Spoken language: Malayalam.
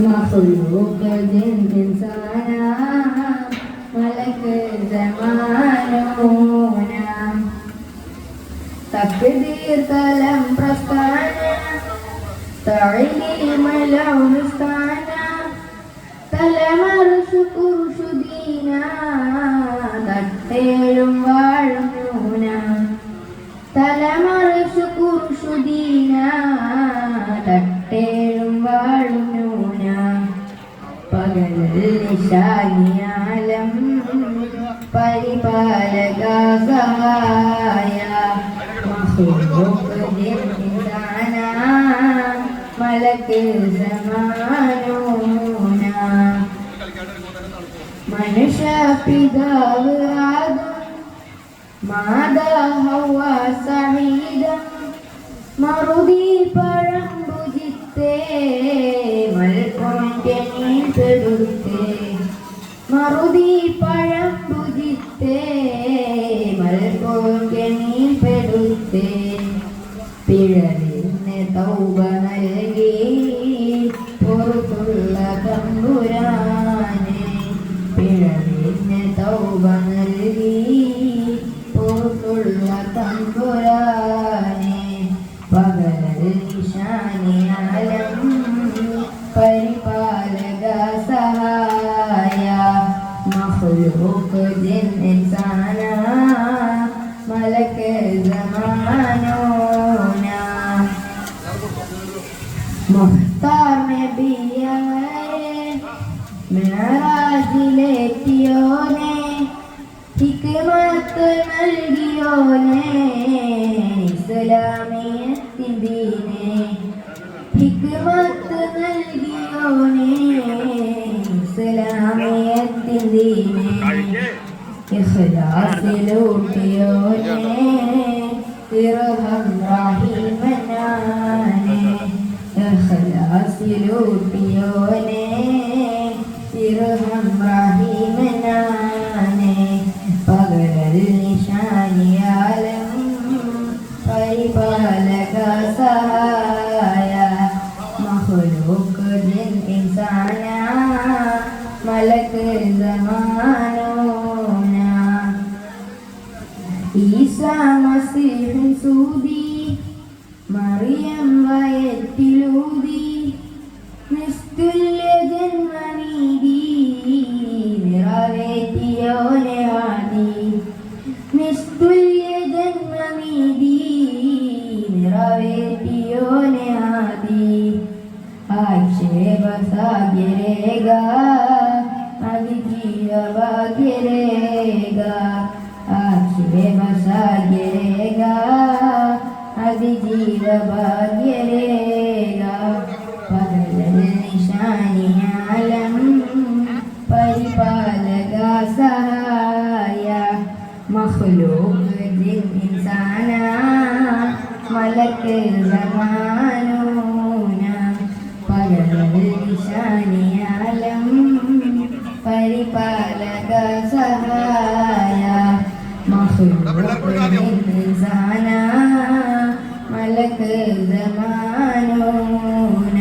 مخلوق إنسانا ملك زمانونا تقدير تلم പ്രസ്ഥാന തഴിലിമലൗസ്ഥാന തലമറുഷു കുറുഷുദീന തട്ടേഴും വാഴും നിശാനിയാലം പരിപാലക സഹായ മലക്ക് സമാനൂന മനുഷ്യ പിതാവ് ആദം മാതാ ഹവ സഹീദം മറുതി നീപ്പെടുത്തേ പിഴവിന് തൗബ നൽകി പുറത്തുള്ള തമ്പുരാനെ. പിഴവിന് തൗബ നൽകി പുറത്തുള്ള തമ്പുരാനെ. പകൽ നിശാനിയാലം പരിപാലക സഹായ. മഹ്ലൂക്ക് ജിൻ മുഖ്താർ നബിയവരെ മിറാജിലെത്തിയോനെ ഹിക്മത്ത് നൽകിയോനെ ഇസ്ലാമിയത്തിൻ ദീനെ ഹിക്മത്ത് നൽകിയോനെ ഇസ്ലാമിയത്തിൻ ദീനെ ഇഖ്ലാസിലൂട്ടിയോനെ ഇർഹം ഇഖ്ലാസിലൂട്ടിയോനെ ഇർഹം റഹീമനാനെ പകരൽ നിശാനിയാലം പരിപാലക സഹായ മഹ്ലൂക്ക് ജിൻ ഇൻസാന മലക്ക് സമാനോന ഈസാ മസീഹ് മറിയം വയറ്റിലൂതി ആക്ഷേപ സാഗ്യരേഖ അതിജീവ ഭാഗ്യരേഖ ആക്ഷേപ സാഗ്യരേഖ അതിജീവ ഭാഗ്യരേഖ പകൽ നിശാനിയാലം പരിപാലക സഹായ മഹ്ലൂക്ക് ഇൻസാന മലക്കൽ സമാനൂന സഹായ മഹുസാന മലക്ക് ജമാനൂന